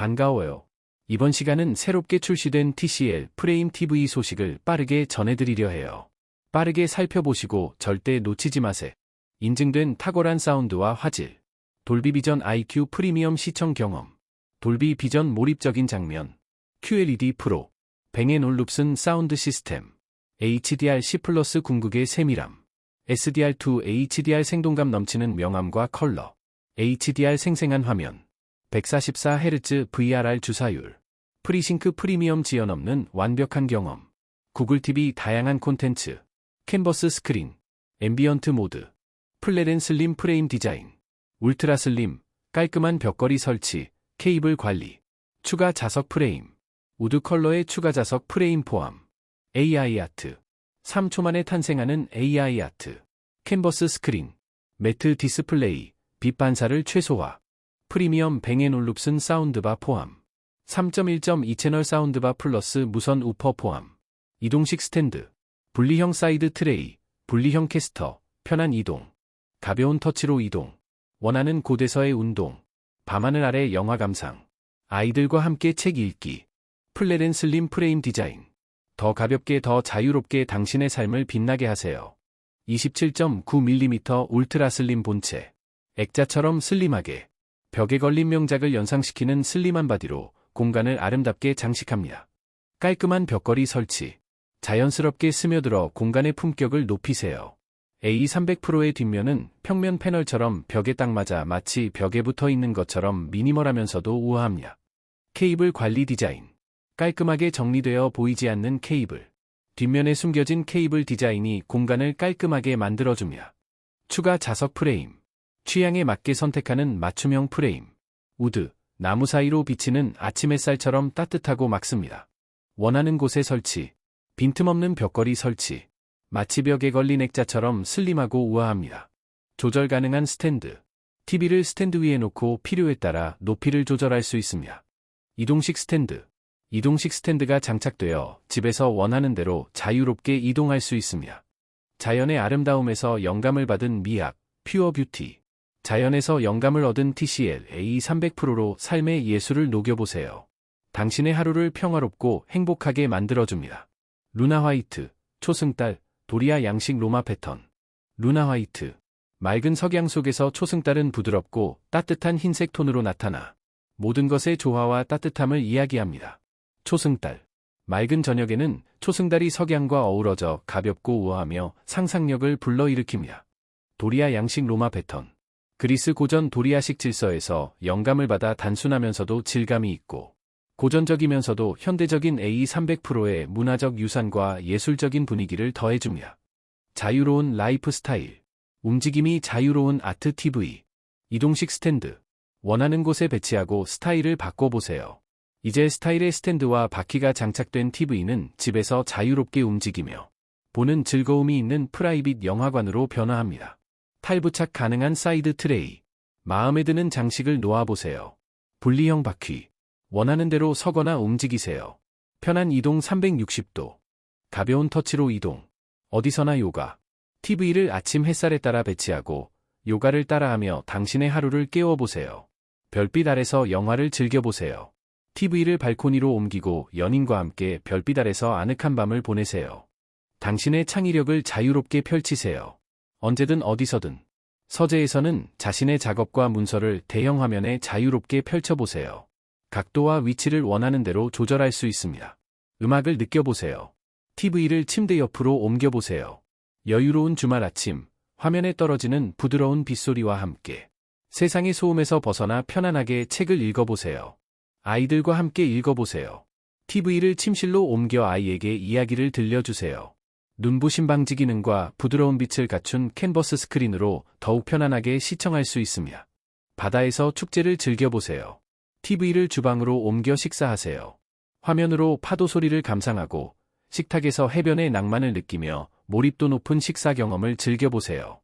반가워요. 이번 시간은 새롭게 출시된 TCL 프레임 TV 소식을 빠르게 전해드리려 해요. 빠르게 살펴보시고 절대 놓치지 마세요. 인증된 탁월한 사운드와 화질, 돌비 비전 IQ 프리미엄 시청 경험, 돌비 비전 몰입적인 장면, QLED 프로, 뱅앤올룹슨 사운드 시스템, HDR10 플러스 궁극의 세밀함, SDR2 HDR 생동감 넘치는 명암과 컬러, HDR 생생한 화면, 144Hz VRR 주사율, 프리싱크 프리미엄 지연 없는 완벽한 경험, 구글 TV 다양한 콘텐츠, 캔버스 스크린, 앰비언트 모드, 플랫앤 슬림 프레임 디자인, 울트라 슬림, 깔끔한 벽걸이 설치, 케이블 관리, 추가 자석 프레임, 우드 컬러의 추가 자석 프레임 포함, AI 아트, 3초 만에 탄생하는 AI 아트, 캔버스 스크린, 매트 디스플레이, 빛 반사를 최소화, 프리미엄 뱅앤올룹슨 사운드바 포함, 3.1.2 채널 사운드바 플러스 무선 우퍼 포함, 이동식 스탠드, 분리형 사이드 트레이, 분리형 캐스터, 편한 이동, 가벼운 터치로 이동, 원하는 곳에서의 운동, 밤하늘 아래 영화 감상, 아이들과 함께 책 읽기, 플랫앤 슬림 프레임 디자인, 더 가볍게 더 자유롭게 당신의 삶을 빛나게 하세요. 27.9mm 울트라 슬림 본체, 액자처럼 슬림하게, 벽에 걸린 명작을 연상시키는 슬림한 바디로 공간을 아름답게 장식합니다. 깔끔한 벽걸이 설치, 자연스럽게 스며들어 공간의 품격을 높이세요. A300 프로의 뒷면은 평면 패널처럼 벽에 딱 맞아 마치 벽에 붙어 있는 것처럼 미니멀하면서도 우아합니다. 케이블 관리 디자인. 깔끔하게 정리되어 보이지 않는 케이블. 뒷면에 숨겨진 케이블 디자인이 공간을 깔끔하게 만들어줍니다. 추가 자석 프레임. 취향에 맞게 선택하는 맞춤형 프레임. 우드, 나무 사이로 비치는 아침 햇살처럼 따뜻하고 막습니다. 원하는 곳에 설치. 빈틈없는 벽걸이 설치. 마치 벽에 걸린 액자처럼 슬림하고 우아합니다. 조절 가능한 스탠드. TV를 스탠드 위에 놓고 필요에 따라 높이를 조절할 수 있습니다. 이동식 스탠드. 이동식 스탠드가 장착되어 집에서 원하는 대로 자유롭게 이동할 수 있습니다. 자연의 아름다움에서 영감을 받은 미학, 퓨어 뷰티. 자연에서 영감을 얻은 TCL A300 프로로 삶의 예술을 녹여보세요. 당신의 하루를 평화롭고 행복하게 만들어줍니다. 루나 화이트, 초승달, 도리아 양식 로마 패턴. 루나 화이트. 맑은 석양 속에서 초승달은 부드럽고 따뜻한 흰색 톤으로 나타나 모든 것의 조화와 따뜻함을 이야기합니다. 초승달. 맑은 저녁에는 초승달이 석양과 어우러져 가볍고 우아하며 상상력을 불러일으킵니다. 도리아 양식 로마 패턴. 그리스 고전 도리아식 질서에서 영감을 받아 단순하면서도 질감이 있고 고전적이면서도 현대적인 A300%의 문화적 유산과 예술적인 분위기를 더해줍니다. 자유로운 라이프 스타일. 움직임이 자유로운 아트 TV. 이동식 스탠드. 원하는 곳에 배치하고 스타일을 바꿔보세요. 이제 스타일의 스탠드와 바퀴가 장착된 TV는 집에서 자유롭게 움직이며 보는 즐거움이 있는 프라이빗 영화관으로 변화합니다. 탈부착 가능한 사이드 트레이. 마음에 드는 장식을 놓아보세요. 분리형 바퀴. 원하는 대로 서거나 움직이세요. 편한 이동 360도. 가벼운 터치로 이동. 어디서나 요가. TV를 아침 햇살에 따라 배치하고 요가를 따라하며 당신의 하루를 깨워보세요. 별빛 아래서 영화를 즐겨보세요. TV를 발코니로 옮기고 연인과 함께 별빛 아래서 아늑한 밤을 보내세요. 당신의 창의력을 자유롭게 펼치세요. 언제든 어디서든. 서재에서는 자신의 작업과 문서를 대형 화면에 자유롭게 펼쳐보세요. 각도와 위치를 원하는 대로 조절할 수 있습니다. 음악을 느껴보세요. TV를 침대 옆으로 옮겨보세요. 여유로운 주말 아침, 화면에 떨어지는 부드러운 빗소리와 함께 세상의 소음에서 벗어나 편안하게 책을 읽어보세요. 아이들과 함께 읽어보세요. TV를 침실로 옮겨 아이에게 이야기를 들려주세요. 눈부신 방지 기능과 부드러운 빛을 갖춘 캔버스 스크린으로 더욱 편안하게 시청할 수 있습니다. 바다에서 축제를 즐겨보세요. TV를 주방으로 옮겨 식사하세요. 화면으로 파도 소리를 감상하고 식탁에서 해변의 낭만을 느끼며 몰입도 높은 식사 경험을 즐겨보세요.